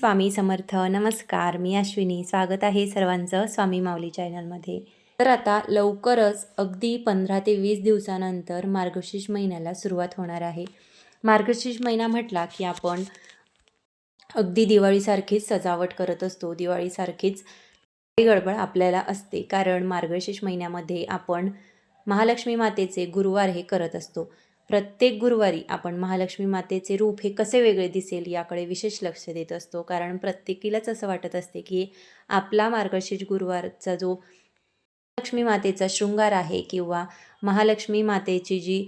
स्वामी समर्थ. नमस्कार मी अश्विनी. स्वागत आहे सर्वांचं स्वामी माऊली चॅनलमध्ये. तर आता लवकरच अगदी पंधरा ते वीस दिवसानंतर मार्गशीर्ष महिन्याला सुरुवात होणार आहे. मार्गशीर्ष महिना म्हटला की आपण अगदी दिवाळीसारखीच सजावट करत असतो. दिवाळीसारखीच गडबड आपल्याला असते. कारण मार्गशीर्ष महिन्यामध्ये आपण महालक्ष्मी मातेचे गुरुवार हे करत असतो. प्रत्येक गुरुवारी आपण महालक्ष्मी मातेचे रूप हे कसे वेगळे दिसेल याकडे विशेष लक्ष देत असतो. कारण प्रत्येकीलाच असं वाटत असते की आपला मार्गशीर्ष गुरुवारचा जो लक्ष्मी मातेचा शृंगार आहे किंवा महालक्ष्मी मातेची जी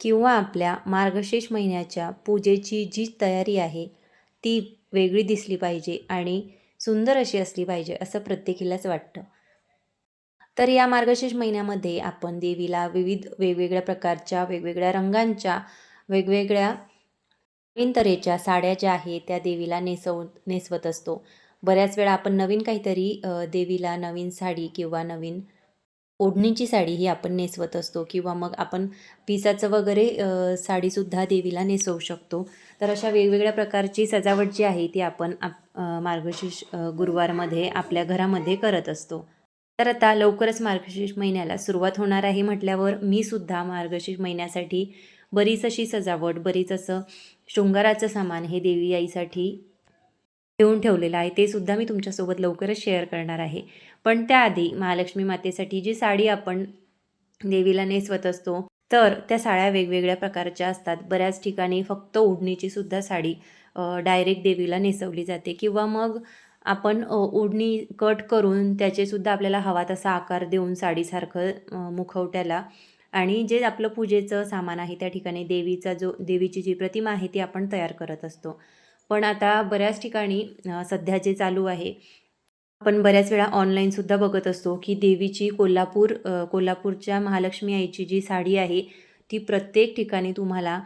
किंवा आपल्या मार्गशीर्ष महिन्याच्या पूजेची जी तयारी आहे ती वेगळी दिसली पाहिजे आणि सुंदर अशी असली पाहिजे असं प्रत्येकीलाच वाटतं. तर या मार्गशीर्ष महिन्यामध्ये आपण देवीला विविध वेगवेगळ्या प्रकारच्या वेगवेगळ्या रंगांच्या वेगवेगळ्या नवीन तऱ्हेच्या साड्या ज्या आहेत त्या देवीला नेसव नेसवत असतो. बऱ्याच वेळा आपण नवीन काहीतरी देवीला नवीन साडी किंवा नवीन ओढणीची साडी ही आपण नेसवत असतो किंवा मग आपण पिसाचं वगैरे साडीसुद्धा देवीला नेसवू शकतो. तर अशा वेगवेगळ्या प्रकारची सजावट जी आहे ती आपण आप मार्गशीर्ष गुरुवारमध्ये आपल्या घरामध्ये करत असतो. तर आता लवकरच मार्गशीर्ष महिन्याला सुरुवात होणार आहे म्हटल्यावर मी सुद्धा मार्गशीर्ष महिन्यासाठी बरीच अशी सजावट बरीच असं शृंगाराचं सामान हे देवी आईसाठी घेऊन ठेवलेलं आहे. ते सुद्धा मी तुमच्यासोबत लवकरच शेअर करणार आहे. पण त्याआधी महालक्ष्मी मातेसाठी जी साडी आपण देवीला नेसवत असतो तर त्या साड्या वेगवेगळ्या प्रकारच्या असतात. बऱ्याच ठिकाणी फक्त ओढणीची सुद्धा साडी डायरेक्ट देवीला नेसवली जाते. किंवा मग आपण उडणी ओढणी कट करून त्याचेसुद्धा आपल्याला हवा तसा आकार देऊन साडीसारखं मुखवट्याला. आणि जे आपलं पूजेचं सामान आहे त्या ठिकाणी देवीचा जो देवीची जी प्रतिमा आहे ती आपण तयार करत असतो. पण आता बऱ्याच ठिकाणी सध्या जे चालू आहे आपण बऱ्याच वेळा ऑनलाईनसुद्धा बघत असतो की देवीची कोल्हापूर कोल्हापूरच्या महालक्ष्मी आईची जी साडी आहे ती प्रत्येक ठिकाणी तुम्हाला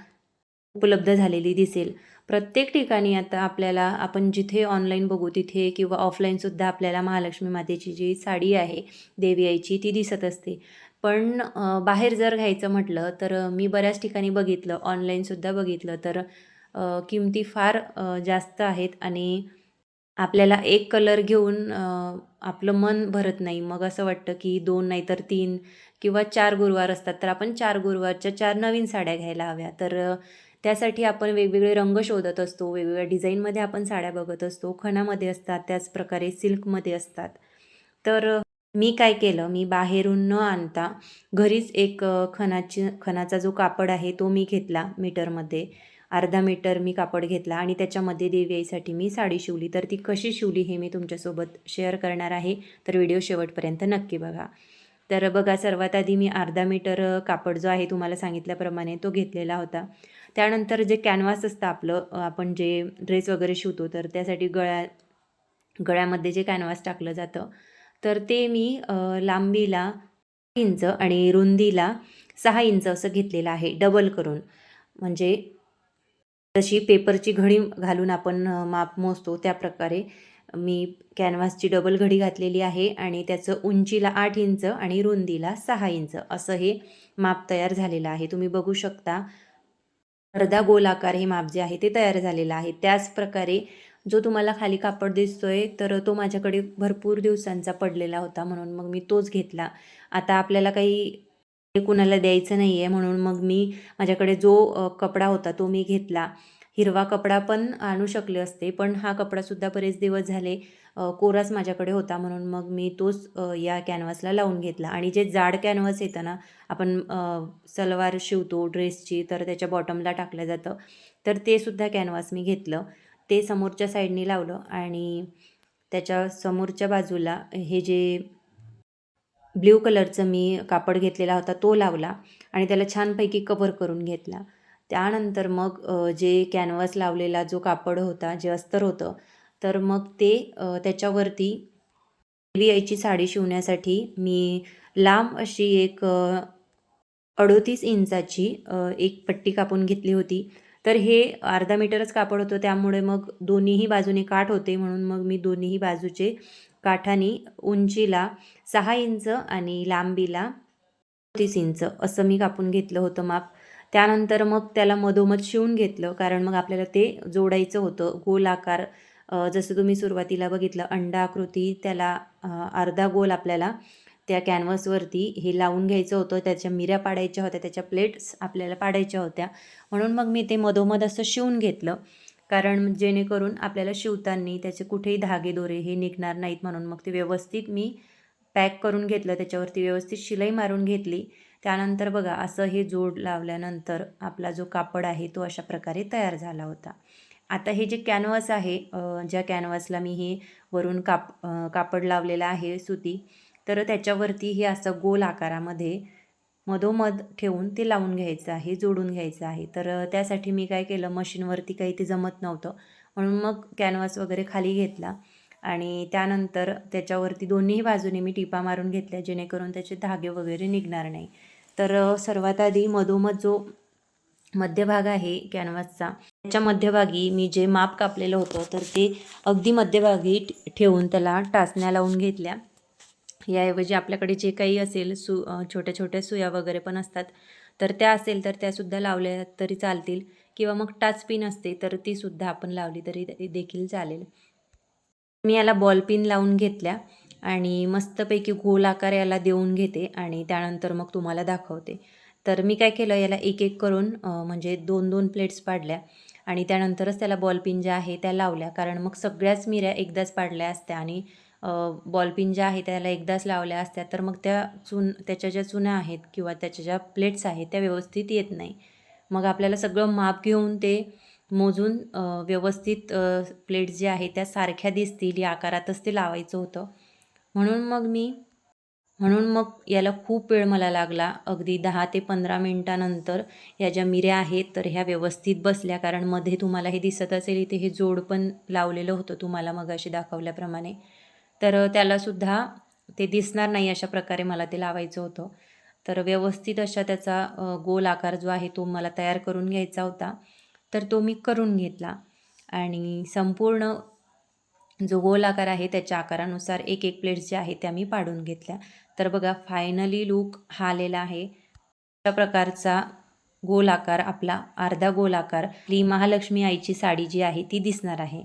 उपलब्ध झालेली दिसेल. प्रत्येक ठिकाणी आता आपल्याला आपण जिथे ऑनलाईन बघू तिथे किंवा ऑफलाईनसुद्धा आपल्याला महालक्ष्मी मातेची जी साडी आहे देवी आईची ती दिसत असते. पण बाहेर जर घ्यायचं म्हटलं तर मी बऱ्याच ठिकाणी बघितलं ऑनलाईनसुद्धा बघितलं तर किमती फार जास्त आहेत आणि आपल्याला एक कलर घेऊन आपलं मन भरत नाही. मग असं वाटतं की दोन नाही तर तीन किंवा चार गुरुवार असतात तर आपण चार गुरुवारच्या चार नवीन साड्या घ्यायला हव्या. तर त्यासाठी आपण वेगवेगळे रंग शोधत असतो वेगवेगळ्या डिझाईनमध्ये आपण साड्या बघत असतो खणामध्ये असतात त्याचप्रकारे सिल्कमध्ये असतात. तर मी काय केलं मी बाहेरून न आणता घरीच एक खणाची खणाचा जो कापड आहे तो मी घेतला मीटरमध्ये. अर्धा मीटर मी कापड घेतला आणि त्याच्यामध्ये देवी आईसाठी मी साडी शिवली. तर ती कशी शिवली हे मी तुमच्यासोबत शेअर करणार आहे. तर व्हिडिओ शेवटपर्यंत नक्की बघा. तर बघा सर्वात आधी मी अर्धा मीटर कापड जो आहे तुम्हाला सांगितल्याप्रमाणे तो घेतलेला होता. त्यानंतर जे कॅनव्हास असतं आपलं आपण जे ड्रेस वगैरे शिवतो तर त्यासाठी गळ्या गळ्यामध्ये जे कॅनव्हास टाकलं जातं तर ते मी लांबीला इंच आणि रुंदीला सहा इंच असं घेतलेलं आहे डबल करून. म्हणजे जशी पेपरची घडी घालून आपण माप मोजतो त्या प्रकारे मी कॅनव्हासची डबल घडी घातलेली आहे आणि त्याचं उंचीला आठ इंच आणि रुंदीला सहा इंच असं हे माप तयार झालेलं आहे. तुम्ही बघू शकता अर्धा गोल आकार हे माप जे आहे ते तयार झालेलं आहे. त्याच प्रकारे जो तुम्हाला खाली कापड दिसतोय तर तो माझ्याकडे भरपूर दिवसांचा पडलेला होता म्हणून मग मी तोच घेतला. आता आपल्याला काही हे कुणाला द्यायचं नाही आहे म्हणून मग मी माझ्याकडे जो कपडा होता तो मी घेतला. हिरवा कपडा पण आणू शकले असते पण हा कपडासुद्धा बरेच दिवस झाले कोराच माझ्याकडे होता म्हणून मग मी तोच या कॅनव्हासला लावून घेतला. आणि जे जाड कॅनव्हास येतं ना आपण सलवार शिवतो ड्रेसची तर त्याच्या बॉटमला टाकलं जातं. तर ते सुद्धा कॅनव्हास मी घेतलं. ते समोरच्या साईडनी लावलं आणि त्याच्या समोरच्या बाजूला हे जे ब्ल्यू कलरचं मी कापड घेतलेला होता तो लावला आणि त्याला छानपैकी कव्हर करून घेतला. त्यानंतर मग जे कॅनव्हास लावलेला जो कापड होता जे अस्तर होतं तर मग ते त्याच्यावरती देवी आईची साडी शिवण्यासाठी. मी लांब अशी एक अडोतीस इंचाची एक पट्टी कापून घेतली होती. तर हे अर्धा मीटरच कापड होतं. त्यामुळे मग दोन्हीही बाजूने काठ होते. म्हणून मग मी दोन्हीही बाजूचे काठानी उंचीला सहा इंच आणि लांबीला तीस इंच असं मी कापून घेतलं होतं माप. त्यानंतर मग त्याला मधोमध शिवून घेतलं. कारण मग आपल्याला ते जोडायचं होतं. गोल आकार जसं तुम्ही सुरुवातीला बघितलं अंडाकृती त्याला अर्धा गोल आपल्याला त्या कॅनव्हासवरती हे लावून घ्यायचं होतं. त्याच्या मिऱ्या पाडायच्या होत्या त्याच्या प्लेट्स आपल्याला पाडायच्या होत्या. म्हणून मग मी ते मधोमध असं शिवून घेतलं. कारण जेणेकरून आपल्याला शिवताना त्याचे कुठेही धागे दोरे हे निघणार नाहीत म्हणून मग ते व्यवस्थित मी पॅक करून घेतलं. त्याच्यावरती व्यवस्थित शिलाई मारून घेतली. त्यानंतर बघा असं हे जोड लावल्यानंतर आपला जो कापड आहे तो अशा प्रकारे तयार झाला होता. आता हे जे कॅनव्हास आहे ज्या कॅनव्हासला मी हे वरून काप कापड लावलेलं आहे सुती तर त्याच्यावरती हे असं गोल आकारामध्ये मधोमध ठेवून ते लावून घ्यायचं आहे जोडून घ्यायचं आहे. तर त्यासाठी मी काय केलं मशीनवरती काही ते जमत नव्हतं. म्हणून मग कॅनव्हास वगैरे खाली घेतला आणि त्यानंतर त्याच्यावरती दोन्ही बाजूने मी टिपा मारून घेतल्या जेणेकरून त्याचे धागे वगैरे निघणार नाही. तर सर्वात आधी मधोमध जो मध्यभाग आहे कॅनव्हासचा त्याच्या मध्यभागी मी जे माप कापलेलं होतं तर ते अगदी मध्यभागी ठेवून त्याला टाचण्या लावून घेतल्या. याऐवजी आपल्याकडे जे काही असेल सु छोट्या छोट्या सुया वगैरे पण असतात तर त्या असेल तर त्यासुद्धा लावल्या तरी चालतील. किंवा मग टाचपिन असते तर तीसुद्धा आपण लावली तरी देखील चालेल. मी याला बॉल पिन लावून घेतल्या आणि मस्तपैकी गोल आकार याला देऊन घेते आणि त्यानंतर मग तुम्हाला दाखवते. तर मी काय केलं याला एक एक करून म्हणजे दोन दोन प्लेट्स पाडल्या. आणि त्यानंतरच त्याला बॉलपिन ज्या आहे त्या लावल्या. कारण मग सगळ्याच मिऱ्या एकदाच पाडल्या असत्या आणि बॉलपिन ज्या आहे त्याला एकदाच लावल्या असत्या. तर मग त्या चुन त्याच्या ज्या चुना आहेत किंवा त्याच्या ज्या प्लेट्स आहेत त्या व्यवस्थित येत नाही. मग आपल्याला सगळं माप घेऊन ते मोजून व्यवस्थित प्लेट्स ज्या आहे त्या सारख्या दिसतील या आकारातच ते लावायचं होतं. म्हणून मग मी म्हणून मग याला खूप वेळ मला लागला. अगदी दहा ते पंधरा मिनटानंतर या ज्या मिऱ्या आहेत तर ह्या व्यवस्थित बसल्या. कारण मध्ये तुम्हाला हे दिसत असेल इथे हे जोड पण लावलेलं होतं तुम्हाला मगाशी दाखवल्याप्रमाणे. तर त्यालासुद्धा ते दिसणार नाही अशा प्रकारे मला ते लावायचं होतं. तर व्यवस्थित अशा त्याचा गोल आकार जो आहे तो मला तयार करून घ्यायचा होता. तर तो मी करून घेतला. आणि संपूर्ण जो गोल आकार आहे त्याच्या आकारानुसार एक एक प्लेट्स ज्या आहेत त्या मी पाडून घेतल्या. तर बघा फायनली लूक हा आलेला आहे. अशा प्रकारचा गोल आकार आपला अर्धा गोल आकार आपली महालक्ष्मी आईची साडी जी आहे ती दिसणार आहे.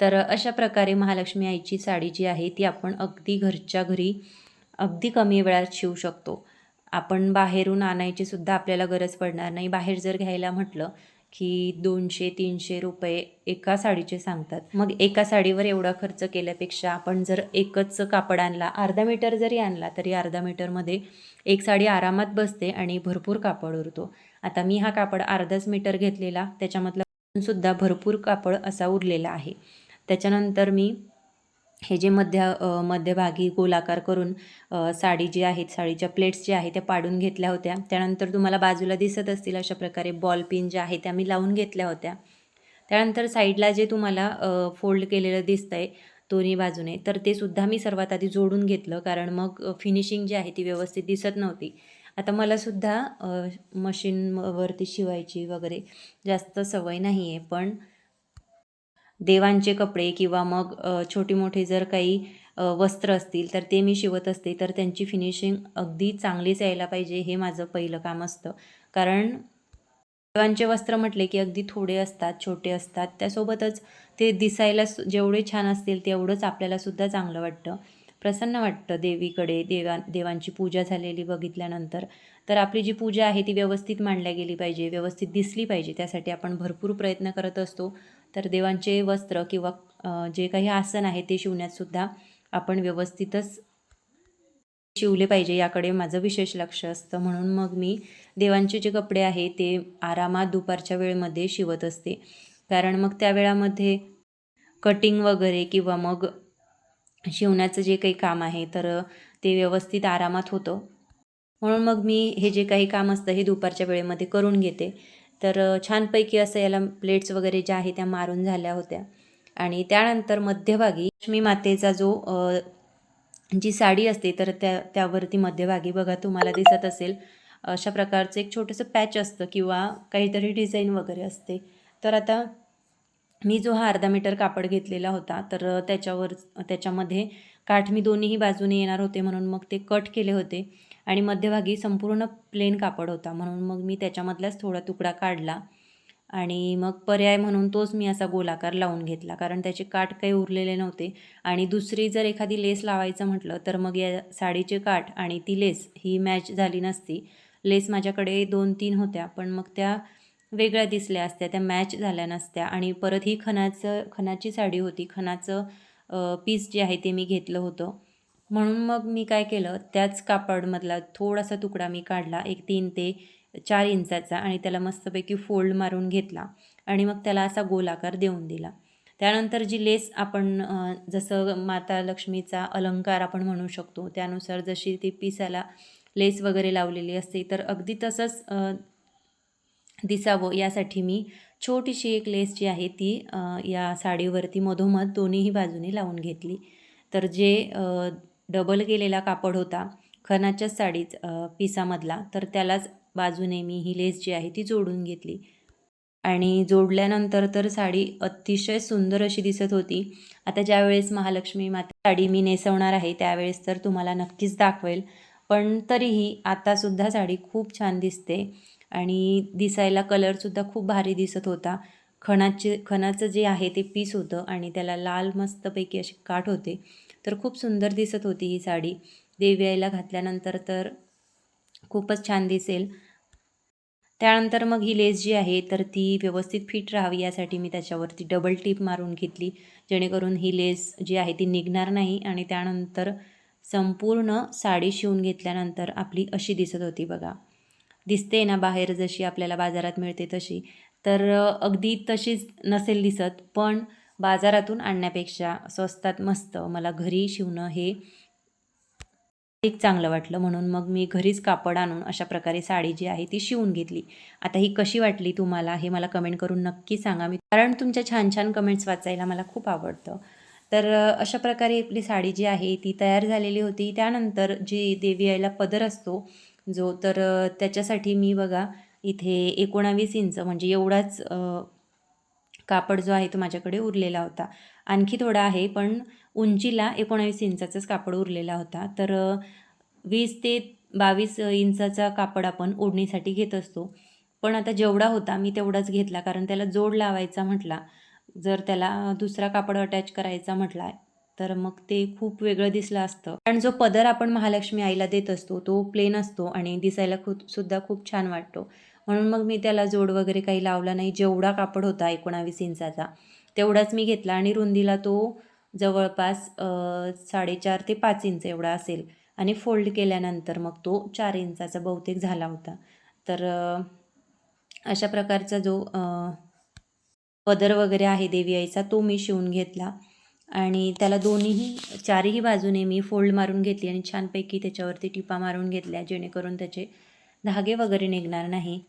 तर अशा प्रकारे महालक्ष्मी आईची साडी जी आहे ती आपण अगदी घरच्या घरी अगदी कमी वेळात शिवू शकतो. आपण बाहेरून आणायची सुद्धा आपल्याला गरज पडणार नाही. बाहेर जर घ्यायला म्हटलं की दोनशे तीनशे रुपये एका साडीचे सांगतात. मग एका साडीवर एवढा खर्च केल्यापेक्षा आपण जर एकच कापड आणला अर्धा मीटर जरी आणला तरी अर्धा मीटरमध्ये एक साडी आरामात बसते आणि भरपूर कापड उरतो. आता मी हा कापड अर्धाच मीटर घेतलेला त्याच्यामधला सुद्धा भरपूर कापड असा उरलेला आहे. त्याच्यानंतर मी हे जे मध्य मध्यभागी गोलाकार करून साडी जी आहेत साडीच्या प्लेट्स ज्या आहेत त्या पाडून घेतल्या होत्या. त्यानंतर तुम्हाला बाजूला दिसत असतील अशा प्रकारे बॉल पिन ज्या आहेत त्या मी लावून घेतल्या होत्या. त्यानंतर साईडला जे तुम्हाला फोल्ड केलेलं दिसतंय दोन्ही बाजूने तर ते सुद्धा मी सर्वात आधी जोडून घेतलं कारण मग फिनिशिंग जी आहे ती व्यवस्थित दिसत नव्हती. आता मला सुद्धा मशीनवरती शिवायची वगैरे जास्त सवय नाही आहे पण देवांचे कपडे किंवा मग छोटे छोटी जर काही वस्त्र असतील तर ते मी शिवत असते. तर त्यांची फिनिशिंग अगदी चांगलीच यायला पाहिजे हे माझं पहिलं काम असतं. कारण देवांचे वस्त्र म्हटले की अगदी थोडे असतात छोटे असतात. त्यासोबतच ते दिसायला जेवढे छान असतील तेवढंच आपल्यालासुद्धा चांगलं वाटतं. प्रसन्न वाटतं देवीकडे देवा देवांची पूजा झालेली बघितल्यानंतर. तर आपली जी पूजा आहे ती व्यवस्थित मांडल्या गेली पाहिजे व्यवस्थित दिसली पाहिजे. त्यासाठी आपण भरपूर प्रयत्न करत असतो. तर देवांचे वस्त्र किंवा जे काही आसन आहे ते शिवण्यातसुद्धा आपण व्यवस्थितच शिवले पाहिजे याकडे माझं विशेष लक्ष असतं. म्हणून मग मी देवांचे जे कपडे आहे ते आरामात दुपारच्या वेळेमध्ये शिवत असते. कारण मग त्या वेळामध्ये कटिंग वगैरे किंवा मग शिवण्याचं जे काही काम आहे तर ते व्यवस्थित आरामात होतं. म्हणून मग मी हे जे काही काम असतं हे दुपारच्या वेळेमध्ये करून घेते. तर छानपैकी असं याला प्लेट्स वगैरे ज्या आहे त्या मारून झाल्या होत्या. आणि त्यानंतर मध्यभागी लक्ष्मी मातेचा जो जी साडी असते तर त्या त्यावरती मध्यभागी बघा तुम्हाला दिसत असेल अशा प्रकारचं एक छोटंसं पॅच असतं किंवा काहीतरी डिझाईन वगैरे असते. तर आता मी जो हा अर्धा मीटर कापड घेतलेला होता तर त्याच्यावर त्याच्यामध्ये काठ मी दोन्हीही बाजूने येणार होते म्हणून मग ते कट केले होते. आणि मध्यभागी संपूर्ण प्लेन कापड होता म्हणून मग मी त्याच्यामधलाच थोडा तुकडा काढला. आणि मग पर्याय म्हणून तोच मी असा गोलाकार लावून घेतला. कारण त्याचे काठ काही उरलेले नव्हते. आणि दुसरी जर एखादी लेस लावायचं म्हटलं तर मग या साडीचे काठ आणि ती लेस ही मॅच झाली नसती. लेस माझ्याकडे दोन तीन होत्या पण मग त्या वेगळ्या दिसल्या असत्या त्या मॅच झाल्या नसत्या. आणि परत ही खणाचं खणाची साडी होती. खणाचं पीस जे आहे ते मी घेतलं होतं. म्हणून मग मी काय केलं त्याच कापडमधला थोडासा तुकडा मी काढला एक तीन ते चार इंचाचा आणि त्याला मस्तपैकी फोल्ड मारून घेतला आणि मग त्याला असा गोलाकार देऊन दिला. त्यानंतर जी लेस आपण जसं माता लक्ष्मीचा अलंकार आपण म्हणू शकतो त्यानुसार जशी ती पिसाला लेस वगैरे लावलेली असते तर अगदी तसंच दिसावं यासाठी मी छोटीशी एक लेस जी आहे ती या साडीवरती मधोमध दोन्हीही बाजूने लावून घेतली. तर जे डबल केलेला कापड होता खनाच्याच साडीच पिसामधला तर त्यालाच बाजूने मी ही लेस जी आहे ती जोडून घेतली. आणि जोडल्यानंतर तर साडी अतिशय सुंदर अशी दिसत होती. आता ज्यावेळेस महालक्ष्मी माता साडी मी नेसवणार आहे त्यावेळेस तर तुम्हाला नक्कीच दाखवेल. पण तरीही आतासुद्धा साडी खूप छान दिसते. आणि दिसायला कलरसुद्धा खूप भारी दिसत होता. खणाचे खणाचं जे आहे ते पीस होतं आणि त्याला लाल मस्तपैकी असे काठ होते. तर खूप सुंदर दिसत होती ही साडी. देवी आईला घातल्यानंतर तर खूपच छान दिसेल. त्यानंतर मग ही लेस जी आहे तर ती व्यवस्थित फिट राहावी यासाठी मी त्याच्यावरती डबल टीप मारून घेतली. जेणेकरून ही लेस जी आहे ती निघणार नाही आणि त्यानंतर संपूर्ण साडी शिवून घेतल्यानंतर आपली अशी दिसत होती बघा. दिसते ना बाहेर जशी आपल्याला बाजारात मिळते तशी. तर अगदी तशीच नसेल दिसत पण बाजारातून आणण्यापेक्षा स्वस्तात मस्त. मला घरी शिवणं हे एक चांगलं वाटलं. म्हणून मग मी घरीच कापड आणून अशा प्रकारे साडी जी आहे ती शिवून घेतली. आता ही कशी वाटली तुम्हाला हे मला कमेंट करून नक्की सांगा. मी कारण तुमच्या छान छान कमेंट्स वाचायला मला खूप आवडतं. तर अशा प्रकारे आपली साडी जी आहे ती तयार झालेली होती. त्यानंतर जी देवी आईला पदर असतो जो तर त्याच्यासाठी मी बघा इथे एकोणावीस इंच म्हणजे एवढाच कापड जो आहे तो माझ्याकडे उरलेला होता. आणखी थोडा आहे पण उंचीला एकोणावीस इंचाचाच कापड उरलेला होता. तर वीस ते बावीस इंचाचा कापड आपण ओढणीसाठी घेत असतो. पण आता जेवढा होता मी तेवढाच घेतला. कारण त्याला जोड लावायचा म्हटला. जर त्याला दुसरा कापड अटॅच करायचा म्हटला तर मग ते खूप वेगळं दिसलं असतं. कारण जो पदर आपण महालक्ष्मी आईला देत असतो तो प्लेन असतो आणि दिसायला खूप सुद्धा खूप छान वाटतो. म्हणून मग मी त्याला जोड वगैरे काही लावला नाही. जेवढा कापड होता एकोणावीस इंचाचा तेवढाच मी घेतला आणि रुंदीला तो जवळपास साडेचार ते पाच इंच एवढा असेल. आणि फोल्ड केल्यानंतर मग तो चार इंचाचा बहुतेक झाला होता. तर अशा प्रकारचा जो पदर वगैरे आहे देवी आईचा तो मी शिवून घेतला. आणि त्याला दोन्हीही चारही बाजूने मी फोल्ड मारून घेतली आणि छानपैकी त्याच्यावरती टिपा मारून घेतल्या जेणेकरून त्याचे धागे वगैरे निघणार नाही.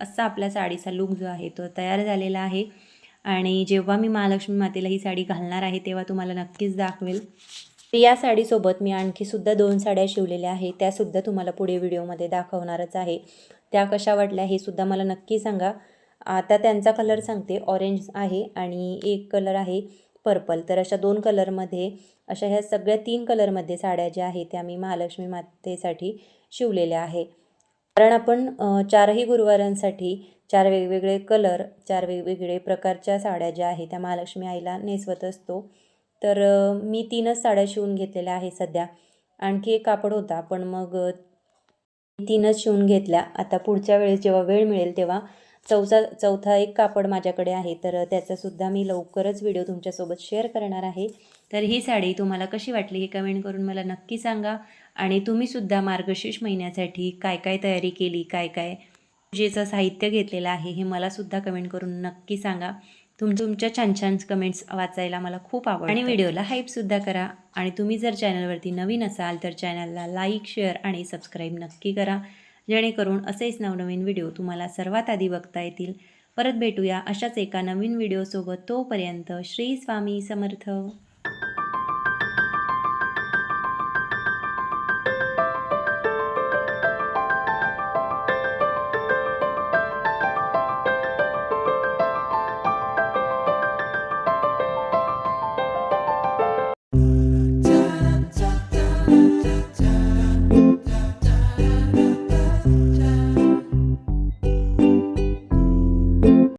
असा आपल्या साडीचा लुक जो आहे तो तयार झालेला आहे. आणि जेव्हा मी महालक्ष्मी मातेला ही साडी घालणार आहे तेव्हा तुम्हाला नक्कीच दाखवेल. या साडीसोबत मी आणखीसुद्धा दोन साड्या शिवलेल्या आहे त्यासुद्धा तुम्हाला पुढे व्हिडिओमध्ये दाखवणारच आहे. त्या कशा वाटल्या हे सुद्धा मला नक्की सांगा. आता त्यांचा कलर सांगते. ऑरेंज आहे आणि एक कलर आहे पर्पल तर अशा दोन कलरमध्ये अशा ह्या सगळ्या तीन कलरमध्ये साड्या ज्या आहेत त्या मी महालक्ष्मी मातेसाठी शिवलेल्या आहे. कारण आपण चारही गुरुवारांसाठी चार वेगवेगळे कलर चार वेगवेगळे प्रकारच्या साड्या ज्या आहेत त्या महालक्ष्मी आईला नेसवत असतो. तर मी तीनच साड्या शिवून घेतलेल्या आहे सध्या. आणखी एक कापड होता पण मग तीनच शिवून घेतल्या. आता पुढच्या वेळेस जेव्हा वेळ मिळेल तेव्हा चौथा चौथा एक कापड माझ्याकडे आहे. तर त्याचासुद्धा मी लवकरच व्हिडिओ तुमच्यासोबत शेअर करणार आहे. तर ही साडी तुम्हाला कशी वाटली हे कमेंट करून मला नक्की सांगा. आणि तुम्हीसुद्धा मार्गशीर्ष महिन्यासाठी काय काय तयारी केली काय काय पूजेचं साहित्य घेतलेलं आहे हे मलासुद्धा कमेंट करून नक्की सांगा. तुम तुमच्या छान छान कमेंट्स वाचायला मला खूप आवड आणि व्हिडिओला हाईपसुद्धा करा. आणि तुम्ही जर चॅनलवरती नवीन असाल तर चॅनलला लाईक शेअर आणि सबस्क्राईब नक्की करा. जेणेकरून असेच नवनवीन व्हिडिओ तुम्हाला सर्वात आधी बघता येतील. परत भेटूया अशाच एका नवीन व्हिडिओसोबत. तोपर्यंत श्री स्वामी समर्थ.